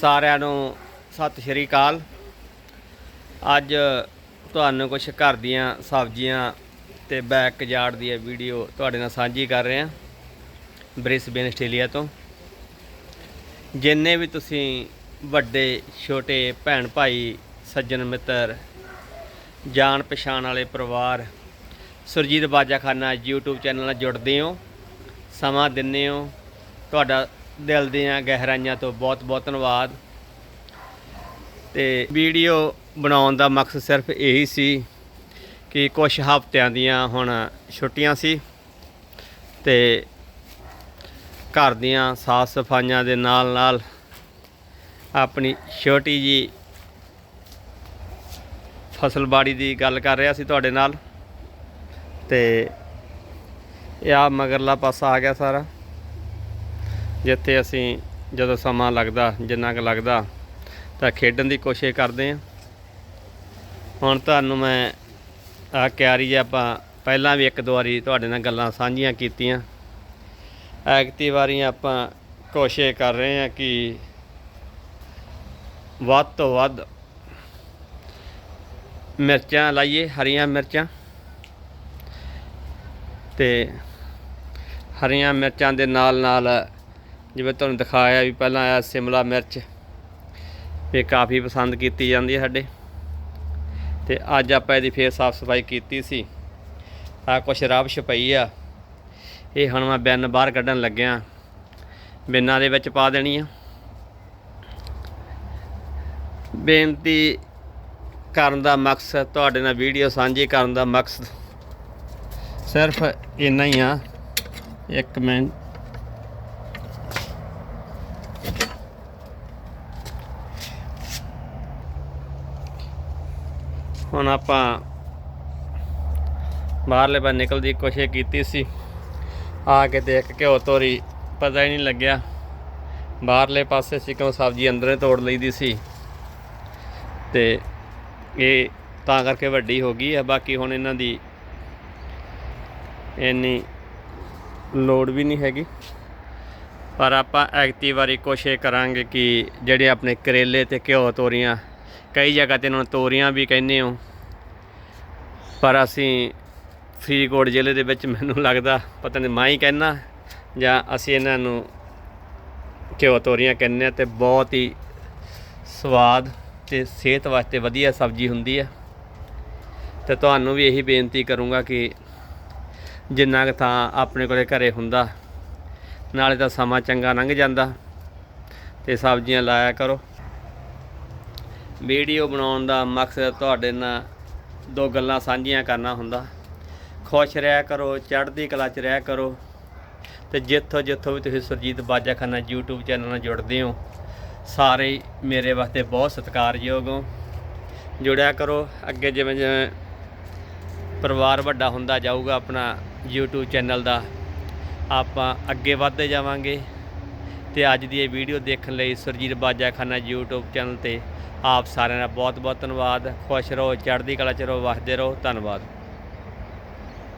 ਸਾਰਿਆਂ ਨੂੰ ਸਤਿ ਸ਼੍ਰੀ ਅਕਾਲ। ਅੱਜ ਤੁਹਾਨੂੰ ਕੁਝ ਘਰ ਦੀਆਂ ਸਬਜ਼ੀਆਂ ਤੇ ਬੈਕ ਯਾਰਡ ਦੀ ਵੀਡੀਓ ਤੁਹਾਡੇ ਨਾਲ ਸਾਂਝੀ ਕਰ ਰਹੇ ਹਾਂ, ਬ੍ਰਿਸਬੇਨ ਆਸਟ੍ਰੇਲੀਆ ਤੋਂ। ਜਿੰਨੇ ਵੀ ਤੁਸੀਂ ਵੱਡੇ, ਛੋਟੇ ਭੈਣ ਭਾਈ, ਸੱਜਣ ਮਿੱਤਰ, ਜਾਣ ਪਛਾਣ ਵਾਲੇ ਪਰਿਵਾਰ, ਸੁਰਜੀਤ ਬਾਜਾਖਾਨਾ YouTube ਚੈਨਲ ਨਾਲ ਜੁੜਦੇ ਹੋ, ਸਮਾਂ ਦਿੰਦੇ ਹੋ, ਤੁਹਾਡਾ ਦਿਲ ਦੀਆਂ ਗਹਿਰਾਈਆਂ ਤੋਂ ਬਹੁਤ ਬਹੁਤ ਧੰਨਵਾਦ। ਤੇ ਵੀਡੀਓ ਬਣਾਉਣ ਦਾ ਮਕਸਦ ਸਿਰਫ ਇਹੀ ਸੀ ਕਿ ਕੁਝ ਹਫ਼ਤਿਆਂ ਦੀਆਂ ਹੁਣ ਛੁੱਟੀਆਂ ਸੀ ਤੇ ਘਰ ਦੀਆਂ ਸਾਫ਼ ਸਫਾਈਆਂ ਦੇ ਨਾਲ ਨਾਲ ਆਪਣੀ ਛੋਟੀ ਜੀ ਫਸਲਬਾੜੀ ਦੀ ਗੱਲ ਕਰ ਰਿਹਾ ਸੀ ਤੁਹਾਡੇ ਨਾਲ। ਤੇ ਇਹ ਆ ਮਗਰਲਾ ਪਾਸਾ ਆ ਗਿਆ ਸਾਰਾ। ਜਿੱਥੇ ਅਸੀਂ ਜਦੋਂ ਸਮਾਂ ਲੱਗਦਾ, ਜਿੰਨਾ ਕੁ ਲੱਗਦਾ, ਤਾਂ ਖੇਡਣ ਦੀ ਕੋਸ਼ਿਸ਼ ਕਰਦੇ ਹਾਂ। ਹੁਣ ਤੁਹਾਨੂੰ ਮੈਂ ਆ ਕਿਆਰੀ ਜੇ ਆਪਾਂ ਪਹਿਲਾਂ ਵੀ ਇੱਕ ਦੋ ਵਾਰੀ ਤੁਹਾਡੇ ਨਾਲ ਗੱਲਾਂ ਸਾਂਝੀਆਂ ਕੀਤੀਆਂ। ਐਕਤੀ ਵਾਰੀ ਆਪਾਂ ਕੋਸ਼ਿਸ਼ ਕਰ ਰਹੇ ਹਾਂ ਕਿ ਵੱਧ ਤੋਂ ਵੱਧ ਮਿਰਚਾਂ ਲਾਈਏ, ਹਰੀਆਂ ਮਿਰਚਾਂ। ਤੇ ਹਰੀਆਂ ਮਿਰਚਾਂ ਦੇ ਨਾਲ ਨਾਲ ਜਿਵੇਂ ਤੁਹਾਨੂੰ ਦਿਖਾਇਆ ਵੀ ਪਹਿਲਾਂ ਆਇਆ ਸਿਮਲਾ ਮਿਰਚ, ਇਹ ਕਾਫੀ ਪਸੰਦ ਕੀਤੀ ਜਾਂਦੀ ਹੈ ਸਾਡੇ। ਤੇ ਅੱਜ ਆਪਾਂ ਇਹਦੀ ਫੇਰ ਸਾਫ਼ ਸਫ਼ਾਈ ਕੀਤੀ ਸੀ। ਆ ਕੁਛ ਰਬਸ਼ ਪਈ ਆ। ਇਹ ਹੁਣ ਮੈਂ ਬਿੰਨ ਬਾਹਰ ਕੱਢਣ ਲੱਗਿਆ। ਬਿੰਨਾਂ ਦੇ ਵਿੱਚ ਪਾ ਦੇਣੀ ਆ। ਬੇਨਤੀ ਕਰਨ ਦਾ ਮਕਸਦ, ਤੁਹਾਡੇ ਨਾਲ ਵੀਡੀਓ ਸਾਂਝੀ ਕਰਨ ਦਾ ਮਕਸਦ ਸਿਰਫ ਇੰਨਾ ਹੀ ਆ। ਇੱਕ ਮਿੰਟ। ਹੁਣ ਆਪਾਂ ਬਾਹਰਲੇ ਪਾਸੇ ਨਿਕਲ ਦੀ ਕੋਸ਼ਿਸ਼ ਕੀਤੀ ਸੀ। ਆ ਕੇ ਦੇਖ ਘਿਓ ਤੋਰੀ ਪਤਾ ਹੀ ਨਹੀਂ ਲੱਗਿਆ। ਬਾਹਰਲੇ ਪਾਸੇ ਸੀ ਕਿਉਂ ਸਬਜ਼ੀ ਅੰਦਰੇ ਤੋੜ ਲਈਦੀ ਸੀ। ਤੇ ਇਹ ਤਾਂ ਕਰਕੇ ਵੱਡੀ ਹੋ ਗਈ ਹੈ ਬਾਕੀ ਹੁਣ ਇਹਨਾਂ ਦੀ ਇੰਨੀ ਲੋੜ ਵੀ ਨਹੀਂ ਹੈਗੀ। ਪਰ ਆਪਾਂ ਐਕਟਿਵ ਵਾਰੀ ਕੋਸ਼ਿਸ਼ ਕਰਾਂਗੇ ਕਿ ਜਿਹੜੇ ਆਪਣੇ ਕਰੇਲੇ ਤੇ ਘਿਓ ਤੋਰੀਆਂ ਕਈ ਜਗ੍ਹਾ ਤੇ ਇਹਨਾਂ ਨੂੰ ਤੋਰੀਆਂ ਵੀ ਕਹਿੰਦੇ ਹੋ। ਪਰ ਅਸੀਂ ਫਰੀਦਕੋਟ ਜ਼ਿਲ੍ਹੇ ਦੇ ਵਿੱਚ ਮੈਨੂੰ ਲੱਗਦਾ, ਪਤਾ ਨਹੀਂ ਮੈਂ ਹੀ ਕਹਿਣਾ ਜਾਂ ਅਸੀਂ ਇਹਨਾਂ ਨੂੰ ਘਿਓ ਤੋਰੀਆਂ ਕਹਿੰਦੇ ਹਾਂ ਤੇ ਬਹੁਤ ਹੀ ਸਵਾਦ ਤੇ ਸਿਹਤ ਵਾਸਤੇ ਵਧੀਆ ਸਬਜ਼ੀ ਹੁੰਦੀ ਹੈ। ਤੇ ਤੁਹਾਨੂੰ ਵੀ ਇਹੀ ਬੇਨਤੀ ਕਰੂੰਗਾ ਕਿ ਜਿੰਨਾ ਕੁ ਥਾਂ ਆਪਣੇ ਕੋਲੇ ਘਰੇ ਹੁੰਦਾ, ਨਾਲੇ ਤਾਂ ਸਮਾਂ ਚੰਗਾ ਲੰਘ ਜਾਂਦਾ, ਤੇ ਸਬਜ਼ੀਆਂ ਲਾਇਆ ਕਰੋ। ਵੀਡੀਓ ਬਣਾਉਣ ਦਾ ਮਕਸਦ ਤੁਹਾਡੇ ਨਾਲ ਦੋ ਗੱਲਾਂ ਸਾਂਝੀਆਂ ਕਰਨਾ ਹੁੰਦਾ। ਖੁਸ਼ ਰਿਹਾ ਕਰੋ, ਚੜ੍ਹਦੀ ਕਲਾ 'ਚ ਰਿਹਾ ਕਰੋ। ਤੇ ਜਿੱਥੋਂ ਜਿੱਥੋਂ ਵੀ ਤੁਸੀਂ ਸੁਰਜੀਤ ਬਾਜਾਖਾਨਾ YouTube ਚੈਨਲ ਨਾਲ ਜੁੜਦੇ ਹੋ, ਸਾਰੇ ਮੇਰੇ ਵਾਸਤੇ ਬਹੁਤ ਸਤਿਕਾਰਯੋਗ ਹੋ। ਜੁੜਿਆ ਕਰੋ, ਅੱਗੇ ਜਿਵੇਂ ਜਿਵੇਂ ਪਰਿਵਾਰ ਵੱਡਾ ਹੁੰਦਾ ਜਾਊਗਾ, ਆਪਣਾ YouTube ਚੈਨਲ ਦਾ ਆਪਾਂ ਅੱਗੇ ਵਧਦੇ ਜਾਵਾਂਗੇ। ਤੇ ਅੱਜ ਦੀ ਇਹ ਵੀਡੀਓ ਦੇਖਣ ਲਈ ਸੁਰਜੀਤ ਬਾਜਾਖਾਨਾ YouTube ਚੈਨਲ ਤੇ ਆਪ ਸਾਰਿਆਂ ਦਾ ਬਹੁਤ ਬਹੁਤ ਧੰਨਵਾਦ। ਖੁਸ਼ ਰਹੋ, ਚੜ੍ਹਦੀ ਕਲਾ ਚ ਰਹੋ, ਵਸਦੇ ਰਹੋ। ਧੰਨਵਾਦ।